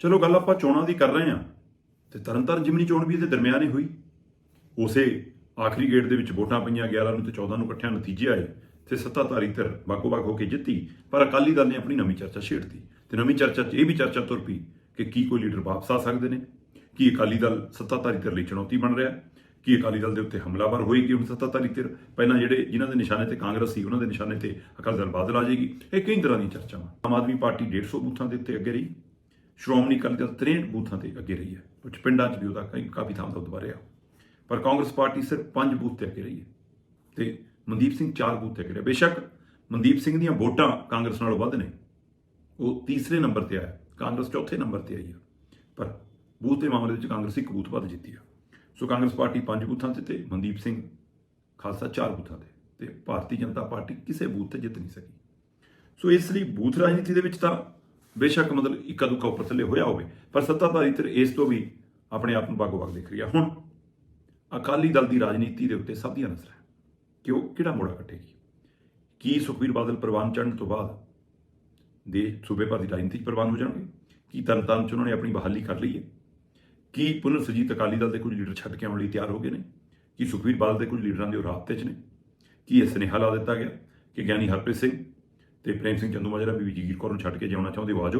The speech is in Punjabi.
ਚਲੋ ਗੱਲ ਆਪਾਂ ਚੋਣਾਂ ਦੀ ਕਰ ਰਹੇ ਹਾਂ। ਤੇ ਤਰਨਤਾਰਨ ਜਿਮਨੀ ਚੋਣ ਵੀ ਇਹਦੇ ਦਰਮਿਆਨ ਹੀ ਹੋਈ। ਉਸੇ ਆਖਰੀ ਗੇੜ ਦੇ ਵਿੱਚ ਵੋਟਾਂ ਪਈਆਂ 11 ਨੂੰ ਤੇ 14 ਨੂੰ ਇਕੱਠਿਆਂ ਨਤੀਜੇ ਆਏ ਤੇ ਸੱਤਾਧਾਰੀ ਧਿਰ ਬਾਗੋ-ਬਾਗ ਹੋ ਕੇ ਜਿੱਤੀ। ਪਰ ਅਕਾਲੀ ਦਲ ਨੇ ਆਪਣੀ ਨਵੀਂ ਚਰਚਾ ਛੇੜਤੀ ਤੇ ਨਵੀਂ ਚਰਚਾ 'ਚ ਇਹ ਵੀ ਚਰਚਾ ਤੁਰ ਪਈ ਕਿ ਕੀ ਕੋਈ ਲੀਡਰ ਵਾਪਸ ਆ ਸਕਦੇ ਨੇ, ਕੀ ਅਕਾਲੀ ਦਲ ਸੱਤਾਧਾਰੀ ਧਿਰ ਲਈ ਚੁਣੌਤੀ ਬਣ ਰਿਹਾ, ਕੀ ਅਕਾਲੀ ਦਲ ਦੇ ਉੱਤੇ ਹਮਲਾਵਰ ਹੋਏਗੀ ਹੁਣ ਸੱਤਾਧਾਰੀ ਧਿਰ। ਪਹਿਲਾਂ ਜਿਹੜੇ ਜਿਨ੍ਹਾਂ ਦੇ ਨਿਸ਼ਾਨੇ ਤੇ ਕਾਂਗਰਸ ਸੀ, ਉਹਨਾਂ ਦੇ ਨਿਸ਼ਾਨੇ ਤੇ ਅਕਾਲੀ ਦਲ ਬਾਦਲ ਆ ਜਾਏਗੀ। ਇਹ ਕਈ ਤਰ੍ਹਾਂ ਦੀਆਂ ਚਰਚਾਵਾਂ। ਆਮ ਆਦਮੀ ਪਾਰਟੀ 150 ਬੂਥਾਂ ਦੇ ਉੱਤੇ ਅੱਗੇ ਰਹੀ। ਸ਼੍ਰੋਮਣੀ ਅਕਾਲੀ ਦਲ 63 ਬੂਥਾਂ ਤੇ ਅੱਗੇ ਰਹੀ ਹੈ ਕੁਝ ਪਿੰਡਾਂ 'ਚ ਵੀ ਉਹਦਾ ਕਈ ਕਾਫੀ ਥਾਂ ਤੋਂ ਦੁਬਾਰੇ ਆ ਪਰ ਕਾਂਗਰਸ ਪਾਰਟੀ ਸਿਰਫ 5 ਬੂਥ ਤੇ ਅੱਗੇ ਰਹੀ ਹੈ ਤੇ ਮਨਦੀਪ ਸਿੰਘ 4 ਬੂਥ ਤੇ ਅੱਗੇ ਰਿਹਾ। ਬੇਸ਼ੱਕ ਮਨਦੀਪ ਸਿੰਘ ਦੀਆਂ ਵੋਟਾਂ ਕਾਂਗਰਸ ਨਾਲੋਂ ਵੱਧ ਨੇ। ਉਹ ਤੀਸਰੇ ਨੰਬਰ ਤੇ ਆਇਆ, ਕਾਂਗਰਸ ਚੌਥੇ ਨੰਬਰ ਤੇ ਆਈ ਆ ਪਰ ਬੂਥ ਦੇ ਮਾਮਲੇ ਵਿੱਚ ਕਾਂਗਰਸ ਇੱਕ ਬੂਥ ਵੱਧ ਜਿੱਤੀ ਆ ਸੋ ਕਾਂਗਰਸ ਪਾਰਟੀ 5 ਬੂਥਾਂ ਤੇ ਤੇ ਮਨਦੀਪ ਸਿੰਘ ਖਾਲਸਾ 4 ਬੂਥਾਂ ਤੇ ਤੇ ਭਾਰਤੀ ਜਨਤਾ ਪਾਰਟੀ ਕਿਸੇ ਬੂਥ ਤੇ ਜਿੱਤ ਨਹੀਂ ਸਕੀ। ਸੋ ਇਸ ਲਈ ਬੂਥ ਰਾਜਨੀਤੀ ਦੇ ਵਿੱਚ ਤਾਂ ਬੇਸ਼ੱਕ ਮਤਲਬ ਇੱਕਾ ਦੁੱਕਾ ਉੱਪਰ ਥੱਲੇ ਹੋਇਆ ਹੋਵੇ, ਪਰ ਸੱਤਾਧਾਰੀ ਧਿਰ ਇਸ ਤੋਂ ਵੀ ਆਪਣੇ ਆਪ ਨੂੰ ਬਾਗੋ ਬਾਗ ਦੇਖ ਰਹੀ ਆ। ਹੁਣ ਅਕਾਲੀ ਦਲ ਦੀ ਰਾਜਨੀਤੀ ਦੇ ਉੱਤੇ ਸਭ ਦੀਆਂ ਨਜ਼ਰਾਂ ਹੈ ਕਿ ਉਹ ਕਿਹੜਾ ਮੋੜਾ ਕੱਟੇਗੀ? ਕੀ ਸੁਖਬੀਰ ਬਾਦਲ ਪ੍ਰਵਾਨ ਚੜ੍ਹਨ ਤੋਂ ਬਾਅਦ ਦੇ ਸੂਬੇ ਭਰ ਦੀ ਰਾਜਨੀਤੀ 'ਚ ਪ੍ਰਵਾਨ ਹੋ ਜਾਣਗੇ? ਕੀ ਤਰਨਤਾਰਨ 'ਚ ਉਹਨਾਂ ਨੇ ਆਪਣੀ ਬਹਾਲੀ ਕਰ ਲਈ ਹੈ? ਕੀ ਪੁਨਰ ਸੁਜੀਤ ਅਕਾਲੀ ਦਲ ਦੇ ਕੁਝ ਲੀਡਰ ਛੱਡ ਕੇ ਆਉਣ ਲਈ ਤਿਆਰ ਹੋ ਗਏ ਨੇ? ਕੀ ਸੁਖਬੀਰ ਬਾਦਲ ਦੇ ਕੁਝ ਲੀਡਰਾਂ ਦੇ ਉਹ ਰਾਬਤੇ 'ਚ ਨੇ? ਕੀ ਇਹ ਸੁਨੇਹਾ ਲਾ ਦਿੱਤਾ ਗਿਆ ਕਿ ਗਿਆਨੀ ਹਰਪ੍ਰੀਤ ਸਿੰਘ ਤੇ ਪ੍ਰੇਮ ਸਿੰਘ ਚੰਦੂਮਾਜਰਾ ਬੀਬੀ ਜਗੀਰ ਕੌਰ ਨੂੰ ਛੱਡ ਕੇ ਜਾਣਾ ਚਾਹੁੰਦੇ ਹੋ ਆਜੋ